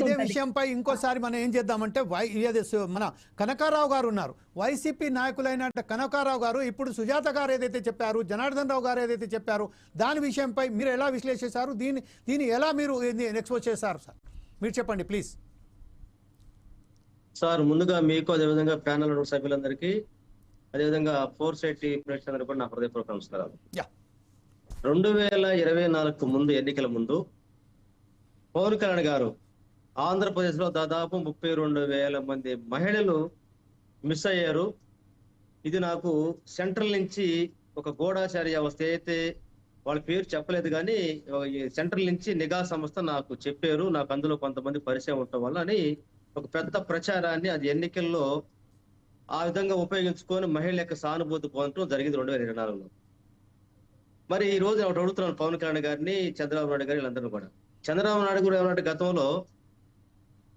ఇదే. విషయంపై ఇంకోసారి మనం ఏం చేద్దామంటే మన కనకారావు గారు ఉన్నారు. వైసీపీ నాయకులైన కనకారావు గారు ఇప్పుడు సుజాత గారు ఏదైతే చెప్పారు జనార్దన్ రావు గారు ఏదైతే చెప్పారు దాని విషయంపై మీరు ఎలా విశ్లేషిస్తారు? దీన్ని దీన్ని ఎలా మీరు ఎక్స్పోజ్ చేశారు సార్? మీరు చెప్పండి ప్లీజ్ సార్ ముందుగా మీకు అదేవిధంగా ప్యానల్ సభ్యులందరికీ అదేవిధంగా ఫోర్ సైటీ ప్రేక్షకులందరికీ కూడా నా హృదయపూర్వక నమస్కారాలు. యా. రెండు వేల ఇరవై నాలుగు ముందు ఎన్నికల ముందు పవన్ కళ్యాణ్ గారు ఆంధ్రప్రదేశ్లో దాదాపు ముప్పై రెండు వేల మంది మహిళలు మిస్ అయ్యారు. ఇది నాకు సెంట్రల్ నుంచి ఒక గూఢాచార్య వ్యవస్థ అయితే వాళ్ళ పేరు చెప్పలేదు కానీ సెంట్రల్ నుంచి నిఘా సంస్థ నాకు చెప్పారు. నాకు అందులో కొంతమంది పరిచయం ఉండటం వల్ల అని ఒక పెద్ద ప్రచారాన్ని అది ఎన్నికల్లో ఆ విధంగా ఉపయోగించుకొని మహిళల యొక్క సానుభూతి పొందడం జరిగింది రెండు వేల ఇరవై నాలుగులో. మరి ఈ రోజు ఒకటి అడుగుతున్నాను పవన్ కళ్యాణ్ గారిని చంద్రబాబు నాయుడు గారు వీళ్ళందరూ కూడా. చంద్రబాబు నాయుడు కూడా ఏమన్నట్టు గతంలో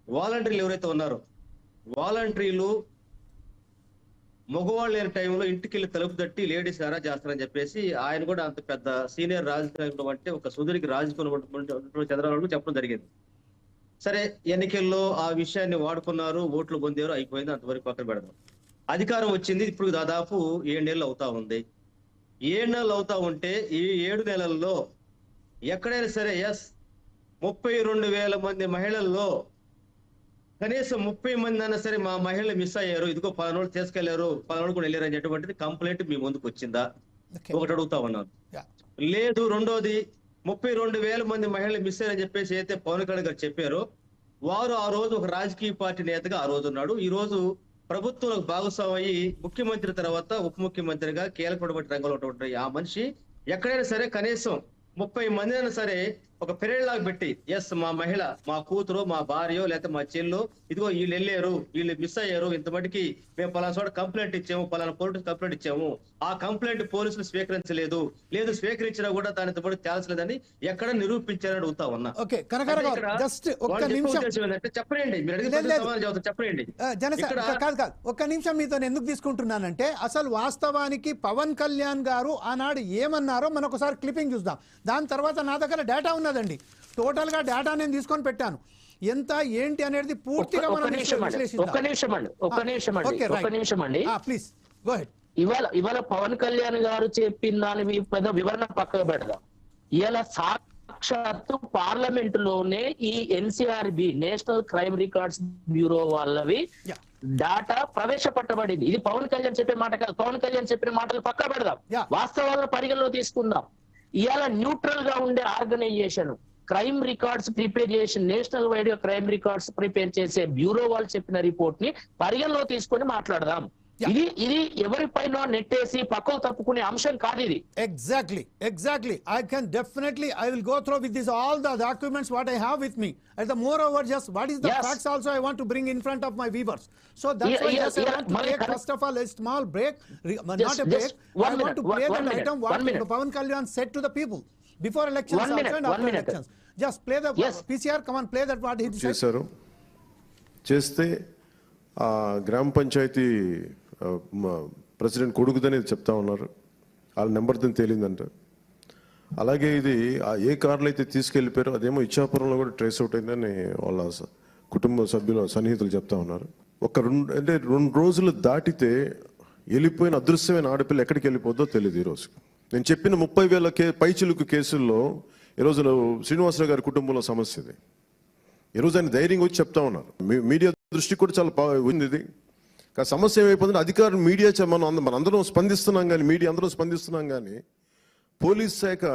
వాలంటీర్లు ఎవరైతే ఉన్నారో వాలంటీర్లు మగవాళ్ళు లేని టైంలో ఇంటికి వెళ్ళి తలుపు తట్టి లేడీస్ ఎరా చేస్తారని చెప్పేసి ఆయన కూడా అంత పెద్ద సీనియర్ రాజకీయ అంటే ఒక సుదీర్ఘ రాజకీయం చంద్రబాబు చెప్పడం జరిగింది. సరే ఎన్నికల్లో ఆ విషయాన్ని వాడుకున్నారు ఓట్లు పొందారు అయిపోయింది. అంతవరకు పక్కన పెడదాం. అధికారం వచ్చింది. ఇప్పుడు దాదాపు ఏడు నెలలు అవుతా ఉంది. ఏడు నెలలు అవుతా ఉంటే ఈ ఏడు నెలల్లో ఎక్కడైనా సరే ఎస్ ముప్పై రెండు వేల మంది మహిళల్లో కనీసం ముప్పై మంది అయినా సరే మా మహిళలు మిస్ అయ్యారు. ఇదిగో పలానోళ్ళు తీసుకెళ్ళారు. పలానోళ్ళు కూడా వెళ్ళారు అనేటువంటిది కంప్లైంట్ మీ ముందుకు వచ్చిందా? ఒకటి అడుగుతా ఉన్నాను. లేదు రెండోది ముప్పై రెండు వేల మంది మహిళలు మిస్ అయ్యారని చెప్పేసి అయితే పవన్ కళ్యాణ్ గారు చెప్పారో. వారు ఆ రోజు ఒక రాజకీయ పార్టీ నేతగా ఆ రోజు ఉన్నాడు. ఈ రోజు ప్రభుత్వంలో భాగస్వామి అయ్యి ముఖ్యమంత్రి తర్వాత ఉప ముఖ్యమంత్రిగా కీలకపడిన రంగంలో ఉన్నటువంటి ఆ మనిషి. ఎక్కడైనా సరే కనీసం ముప్పై మంది అయినా సరే ఒక పెరేడ్ లాగా పెట్టి ఎస్ మా మహిళ మా కూతురు మా భార్య లేకపోతే మా చెల్లు ఇదిగో వీళ్ళు వెళ్ళారు వీళ్ళు మిస్ అయ్యారు ఇంత మటుకి మేము పలానా చోట కంప్లైంట్ ఇచ్చాము పలానా పోలీసు కంప్లైంట్ ఇచ్చాము. ఆ కంప్లైంట్ పోలీసులు స్వీకరించలేదు. లేదు స్వీకరించినా కూడా దానితో పాటు తేల్చలేదని ఎక్కడ నిరూపించారని అడుగుతా ఉన్నా. చెప్పండి చెప్పండి. కాదు కాదు. ఒక్క నిమిషం మీతో ఎందుకు తీసుకుంటున్నానంటే అసలు వాస్తవానికి పవన్ కళ్యాణ్ గారు ఆనాడు ఏమన్నారో మనం ఒకసారి క్లిప్పింగ్ చూద్దాం. దాని తర్వాత నా దగ్గర డేటా ఉన్నదండి టోటల్గా డేటా నేను తీసుకొని పెట్టాను. ఎంత ఏంటి అనేది పూర్తిగా మనం ఒక్క నిమిషం అండి. ఒక్క నిమిషం అండి. ఒక్క నిమిషం అండి. ప్లీజ్ గో హెడ్ ఇవాళ ఇవాళ పవన్ కళ్యాణ్ గారు చెప్పిన దాని మీ పెద్ద వివరణ పక్కకు పెడదాం. ఇవాళ సాక్షాత్తు పార్లమెంట్లోనే ఈ NCRB national crime records bureau వాళ్ళవి డాటా ప్రవేశపెట్టబడింది. ఇది పవన్ కళ్యాణ్ చెప్పే మాట కాదు పవన్ కళ్యాణ్ చెప్పిన మాటలు పక్క పెడదాం. వాస్తవాలను పరిగణలో తీసుకుందాం. ఇవాళ న్యూట్రల్గా ఉండే ఆర్గనైజేషన్ క్రైమ్ రికార్డ్స్ ప్రిపేర్ చేసి నేషనల్ వైడ్గా క్రైమ్ రికార్డ్స్ ప్రిపేర్ చేసే బ్యూరో వాళ్ళు చెప్పిన రిపోర్ట్ని పరిగణలో తీసుకొని మాట్లాడదాం. ఇది ఇది ఎవరిపైన నెట్టేసి పక్కకు తప్పుకునే అంశం కాదు ఇది Exactly, exactly. I can definitely, I will go through with this all the documents what I have with me. And the moreover, just what is the Yes. facts also I want to bring in front of my viewers. So that's Yeah, why yeah, just I yeah. want to Mali- take first of all a small break, re- not Just- a break. just I one want minute, to one- play one the minute, item what one minute. Pawan Kalyan said to the people before elections One also minute, and one after minute. elections. Just play the Yes. PCR, come on, play that what he said. చేశారు చేస్తే ఆ గ్రామ పంచాయతీ మ- president కొడుకుదని చెప్తా ఉన్నారు. వాళ్ళ నెంబర్తో తేలిందంట. అలాగే ఇది ఆ ఏ కార్లు అయితే తీసుకెళ్ళిపోయారో అదేమో ఇచ్చాపురంలో కూడా ట్రేస్ అవుట్ అయిందని వాళ్ళ స- కుటుంబ సభ్యులు సన్నిహితులు చెప్తా ఉన్నారు. ఒక రెండు అంటే రెండు రోజులు దాటితే వెళ్ళిపోయిన అదృశ్యమైన ఆడపిల్ల ఎక్కడికి వెళ్ళిపోద్దో తెలియదు ఈరోజు నేను చెప్పిన ముప్పై వేల కే పైచిలుకు కేసుల్లో ఈరోజు శ్రీనివాసరావు గారి కుటుంబంలో సమస్య ఇది. ఈరోజు ఆయన ధైర్యంగా వచ్చి చెప్తా ఉన్నారు. మీ- మీడియా దృష్టి కూడా చాలా బాగా ఉంది ఇది. కానీ సమస్య ఏమైపోతుంది? అధికారులు మీడియా మనం అంద- మనం అందరం స్పందిస్తున్నాం కానీ మీడియా అందరూ స్పందిస్తున్నాం కానీ పోలీస్ శాఖ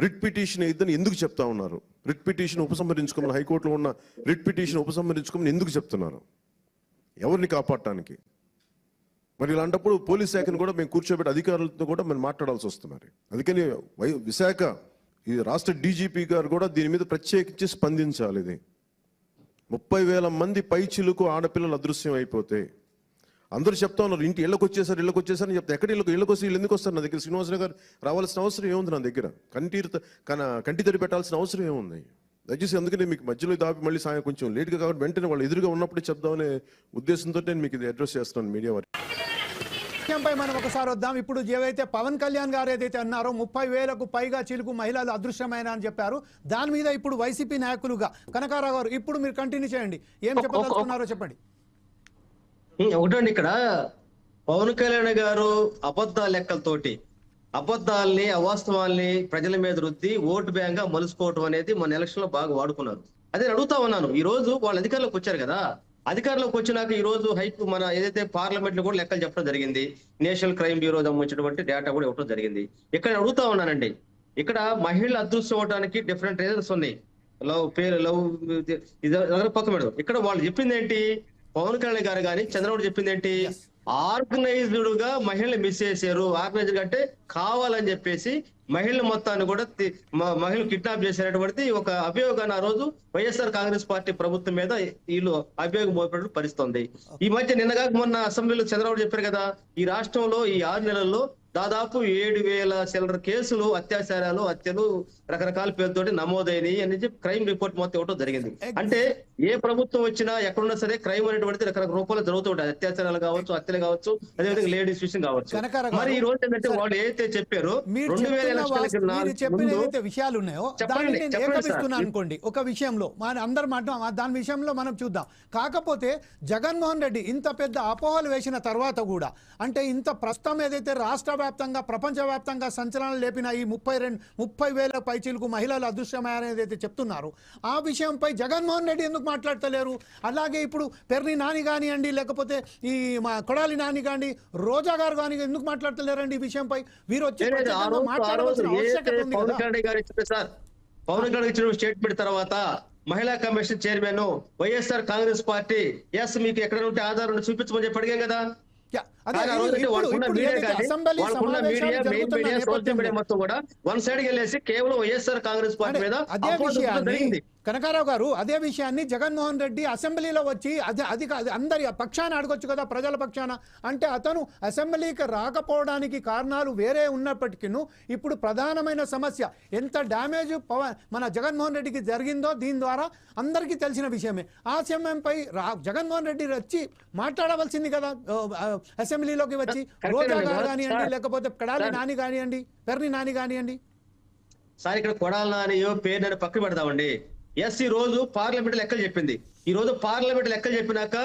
రిట్ పిటిషన్ ఇద్దని ఎందుకు చెప్తా ఉన్నారు? రిట్ పిటిషన్ ఉపసంహరించుకోమని హైకోర్టులో ఉన్న రిట్ పిటిషన్ ఉపసంహరించుకోమని ఎందుకు చెప్తున్నారు? ఎవరిని కాపాడటానికి? మరి ఇలాంటప్పుడు పోలీస్ శాఖను కూడా మేము కూర్చోబెట్టి అధికారులతో కూడా మేము మాట్లాడాల్సి వస్తున్నారు అందుకని వై విశాఖ ఈ రాష్ట్ర డీజీపీ గారు కూడా దీని మీద ప్రత్యేకించి స్పందించాలి ఇది. ముప్పై వేల మంది పై చిలుకు ఆడపిల్లలు అదృశ్యం అయిపోతే అందరూ చెప్తా ఉన్నారు ఇంటి ఇళ్ళకి వచ్చేసారు ఇళ్ళకి వచ్చేసారని చెప్తా. ఎక్కడ ఇళ్ళకి ఇళ్ళకి వస్తే వీళ్ళు ఎందుకు వస్తారు నా దగ్గర? శ్రీనివాసరావు గారు రావాల్సిన అవసరం ఏముంది నా దగ్గర? కంటి కన కంటి తడి పెట్టాల్సిన అవసరం ఏముంది? దయచేసి అందుకని మీకు మధ్యలో దాపి మళ్ళీ సాయం కొంచెం లేట్గా కాబట్టి వెంటనే వాళ్ళు ఎదురుగా ఉన్నప్పుడే చెప్దామనే ఉద్దేశంతో నేను మీకు ఇది అడ్రస్ చేస్తున్నాను మీడియా వారికి విషయంపై మనం ఒకసారి వద్దాం. ఇప్పుడు ఏవైతే పవన్ కళ్యాణ్ గారు ఏదైతే అన్నారో ముప్పై వేలకు పైగా చిలుకు మహిళలు అదృశ్యమైన అని చెప్పారు. దాని మీద ఇప్పుడు వైసీపీ నాయకులుగా కనకారావు గారు ఇప్పుడు మీరు కంటిన్యూ చేయండి. ఏం చెప్పదలుచుకున్నారో చెప్పండి. ఒకటండి ఇక్కడ. పవన్ కళ్యాణ్ గారు అబద్ధాల లెక్కలతోటి అబద్ధాల్ని అవాస్తవాల్ని ప్రజల మీద రుద్ది ఓటు బ్యాంక్గా మలుసుకోవటం అనేది మన ఎలక్షన్లో బాగా వాడుకున్నారు. అదే అడుగుతా ఉన్నాను. ఈ రోజు వాళ్ళు అధికారంలోకి వచ్చారు కదా. అధికారంలోకి వచ్చినాక ఈ రోజు హైక్ మన ఏదైతే పార్లమెంట్లో కూడా లెక్కలు చెప్పడం జరిగింది నేషనల్ క్రైమ్ బ్యూరో దమ్మించినటువంటి డేటా కూడా ఇవ్వడం జరిగింది. ఇక్కడ అడుగుతా ఉన్నానండి. ఇక్కడ మహిళలు అదృష్టం అవడానికి డిఫరెంట్ రీజన్స్ ఉన్నాయి. లవ్ పేరు లవ్ ఇది పక్క మేడం. ఇక్కడ వాళ్ళు చెప్పింది ఏంటి? పవన్ కళ్యాణ్ గారు కానీ చంద్రబాబు చెప్పింది ఏంటి. ఆర్గనైజ్డ్గా మహిళలు మిస్ చేశారు. ఆర్గనైజ్డ్ అంటే కావాలని చెప్పేసి మహిళల మొత్తాన్ని కూడా మహిళలు కిడ్నాప్ చేసినటువంటి ఒక అభియోగాన్ని ఆ రోజు వైఎస్ఆర్ కాంగ్రెస్ పార్టీ ప్రభుత్వం మీద వీళ్ళు అభియోగం మోపేట పరిస్థితుంది. ఈ మధ్య నిన్నగా మొన్న అసెంబ్లీలో చంద్రబాబు చెప్పారు కదా ఈ రాష్ట్రంలో ఈ ఆరు నెలల్లో దాదాపు ఏడు వేల చిల్లర కేసులు అత్యాచారాలు హత్యలు రకరకాల పేరుతోటి నమోదైనవి అని చెప్పి క్రైమ్ రిపోర్ట్ మొత్తం ఇవ్వడం జరిగింది. అంటే ఏ ప్రభుత్వం వచ్చినా ఎక్కడున్నా సరే క్రైమ్ అనేటువంటిది రకరకాల రూపాయలు జరుగుతూ ఉంటాయి. అత్యాచారాలు కావచ్చు హత్యలు కావచ్చు అదేవిధంగా లేడీస్ విషయం కావచ్చు. మరి ఈ రోజు ఏంటంటే వాళ్ళు ఏదైతే చెప్పారు రెండు వేల ఎలక్షన్లకి విషయాలు ఉన్నాయో చెప్పండి, అనుకోండి. ఒక విషయంలో మన అందరం మాట దాని విషయంలో మనం చూద్దాం. కాకపోతే జగన్మోహన్ రెడ్డి ఇంత పెద్ద అపోహలు వేసిన తర్వాత కూడా అంటే ఇంత ప్రస్తుతం ఏదైతే రాష్ట్ర వ్యాప్తంగా ప్రపంచవ్యాప్తంగా సంచలనం లేపిన ఈ ముప్పై రెండు ముప్పై వేల పైచీలకు మహిళలు అదృశ్యమయ్యారని ఏదైతే చెప్తున్నారు. ఆ విషయంపై జగన్మోహన్ రెడ్డి ఎందుకు మాట్లాడతలేరు? అలాగే ఇప్పుడు పెర్ని నాని కానివ్వండి లేకపోతే ఈ మా కొడాలి నాని కానీ రోజా గారు కానీ ఎందుకు మాట్లాడతలేరండి ఈ విషయంపై? వీరు వచ్చి మాట్లాడవలసిన ఉంది పవన్ కదా కళ్యాణ్ ఇచ్చిన సార్ పవన్ కళ్యాణ్ ఇచ్చిన స్టేట్మెంట్ తర్వాత మహిళా commission chairman YSR Congress party yes మీకు ఎక్కడ ఉంటే ఆధారం చూపించమని చెప్పి అడిగాం కదా. అసెంబ్లీ వన్ సైడ్ వెళ్ళేసి కేవలం వైఎస్ఆర్ కాంగ్రెస్ పార్టీ మీద అదే విషయాన్ని కనకారావు గారు అదే విషయాన్ని జగన్మోహన్ రెడ్డి అసెంబ్లీలో వచ్చి అదే అందరి పక్షాన అడగొచ్చు కదా ప్రజల పక్షాన. అంటే అతను అసెంబ్లీకి రాకపోవడానికి కారణాలు వేరే ఉన్నప్పటికీ ఇప్పుడు ప్రధానమైన సమస్య ఎంత డ్యామేజ్ పవన్ మన జగన్మోహన్ రెడ్డికి జరిగిందో దీని ద్వారా అందరికీ తెలిసిన విషయమే. ఆ సమయంపై రా జగన్మోహన్ రెడ్డి వచ్చి మాట్లాడవలసింది కదా ఆ, అసెంబ్లీలోకి వచ్చి రోజా గారు. కానివ్వండి లేకపోతే కడాలి. నాని కానివ్వండి పెర్ని నాని కానివ్వండి సార్ ఇక్కడ కొడాలి నానియో పేరు పక్కన పెడదామండి ఎస్ ఈ రోజు పార్లమెంట్ లెక్కలు చెప్పింది ఈ రోజు పార్లమెంట్ లెక్కలు చెప్పినాక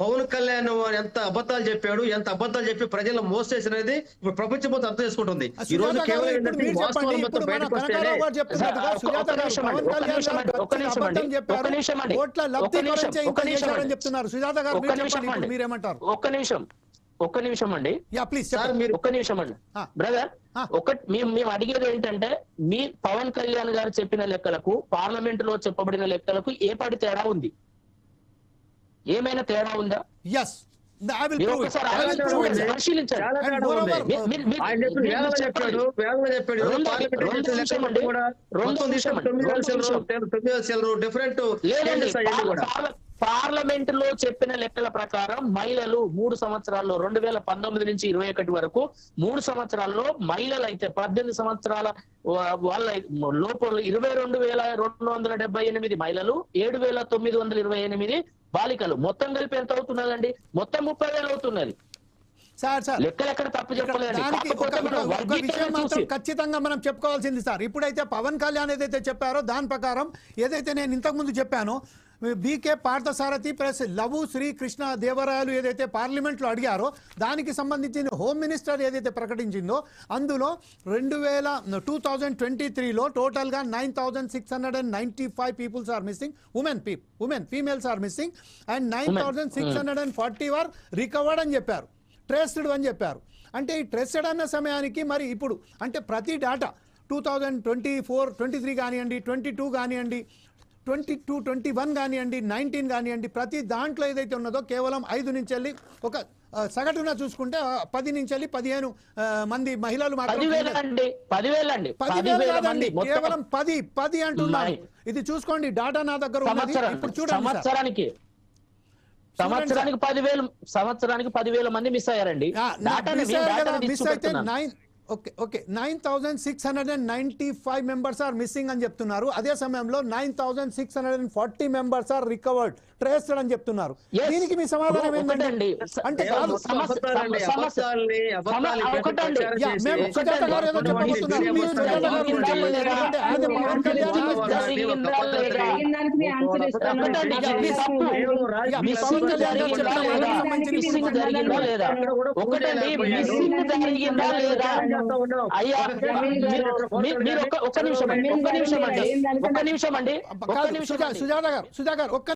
పవన్ కళ్యాణ్ ఎంత అబద్ధాలు చెప్పాడు ఎంత అబద్ధాలు చెప్పి ప్రజలను మోసేసినది ఇప్పుడు ప్రపంచం మొత్తం అర్థం చేసుకుంటుంది ఈ రోజు కేవలం. చెప్తున్నారు సుజాత గారు. మీరేమంటారు ఒక్క నిమిషం ఒక్క నిమిషం అండి. యా ప్లీజ్ సార్ చెప్పండి. మీరు ఒక్క నిమిషం అండి. బ్రదర్ ఆ. ఒక మేము మేము అడిగేది ఏంటంటే మీ పవన్ కళ్యాణ్ గారు చెప్పిన లెక్కలకు పార్లమెంట్లో చెప్పబడిన లెక్కలకు ఏ పాటి తేడా ఉంది? ఏమైనా తేడా ఉందా? చెప్పండి. పార్లమెంట్లో చెప్పిన లెక్కల ప్రకారం మహిళలు మూడు సంవత్సరాల్లో రెండు వేల పంతొమ్మిది నుంచి ఇరవై ఒకటి వరకు మూడు సంవత్సరాల్లో మహిళలు అయితే పద్దెనిమిది సంవత్సరాల వాళ్ళ లోపల ఇరవై రెండు వేల రెండు వందల డెబ్బై ఎనిమిది మహిళలు ఏడు వేల తొమ్మిది వందల ఇరవై ఎనిమిది బాలికలు. మొత్తం కలిపి ఎంత అవుతున్నదండి? మొత్తం ముప్పై వేలు అవుతున్నది. Sir sir. ఖచ్చితంగా మనం చెప్పుకోవాల్సింది సార్. ఇప్పుడైతే పవన్ కళ్యాణ్ ఏదైతే చెప్పారో దాని ప్రకారం ఏదైతే నేను ఇంతకు ముందు చెప్పానో బీకే పార్థసారథి ప్లస్ లవు శ్రీ కృష్ణ దేవరాయలు ఏదైతే పార్లమెంట్లో అడిగారో దానికి సంబంధించిన హోమ్ మినిస్టర్ ఏదైతే ప్రకటించిందో అందులో రెండు వేల టూ థౌజండ్ ట్వంటీ త్రీలో టోటల్గా nine thousand six hundred and ninety five peoples are missing. Women peep women females are missing and nine thousand six hundred and forty were recovered అని చెప్పారు. ట్రేస్డ్ అని చెప్పారు. అంటే ఈ ట్రేస్డ్ అన్న సమయానికి మరి ఇప్పుడు అంటే ప్రతి data two thousand twenty four twenty three కానివ్వండి ట్వంటీ టూ కానివ్వండి ట్వంటీ టూ ట్వంటీ వన్ కానివ్వండి నైన్టీన్ కానివ్వండి ప్రతి దాంట్లో ఏదైతే ఉన్నదో కేవలం ఐదు నుంచి వెళ్ళి ఒక సగటున చూసుకుంటే పది నుంచి వెళ్ళి పదిహేను మంది మహిళలు మాత్రం కేవలం పది పది అంటున్నారు. ఇది చూసుకోండి డాటా నా దగ్గర ఉన్నది. ఇప్పుడు చూడండి సార్. సంవత్సరానికి. పదివేలు సంవత్సరానికి పదివేల మంది మిస్ అయ్యారండి. మిస్ అయితే. Nine okay okay nine thousand six hundred and ninety five members are missing అని చెప్తున్నారు అదే సమయంలో nine thousand six hundred and forty members are recovered traced అని చెప్తున్నారు Yes. దీనికి మీ సమాధానం. ఏంటండి అంటే కాదు ఒకటండి. సుజాత సుజాత జరిగిందా. లేదా? ఒకటండి మిస్సింగ్ జరిగిందా లేదా? అయ్యా మీరు ఒక్క నిమిషం అండి. ఒక్క నిమిషం అండి. ఒక్క నిమిషం అండి. ఒక్క నిమిషం సుజాత గారు సుజా గారు ఒక్క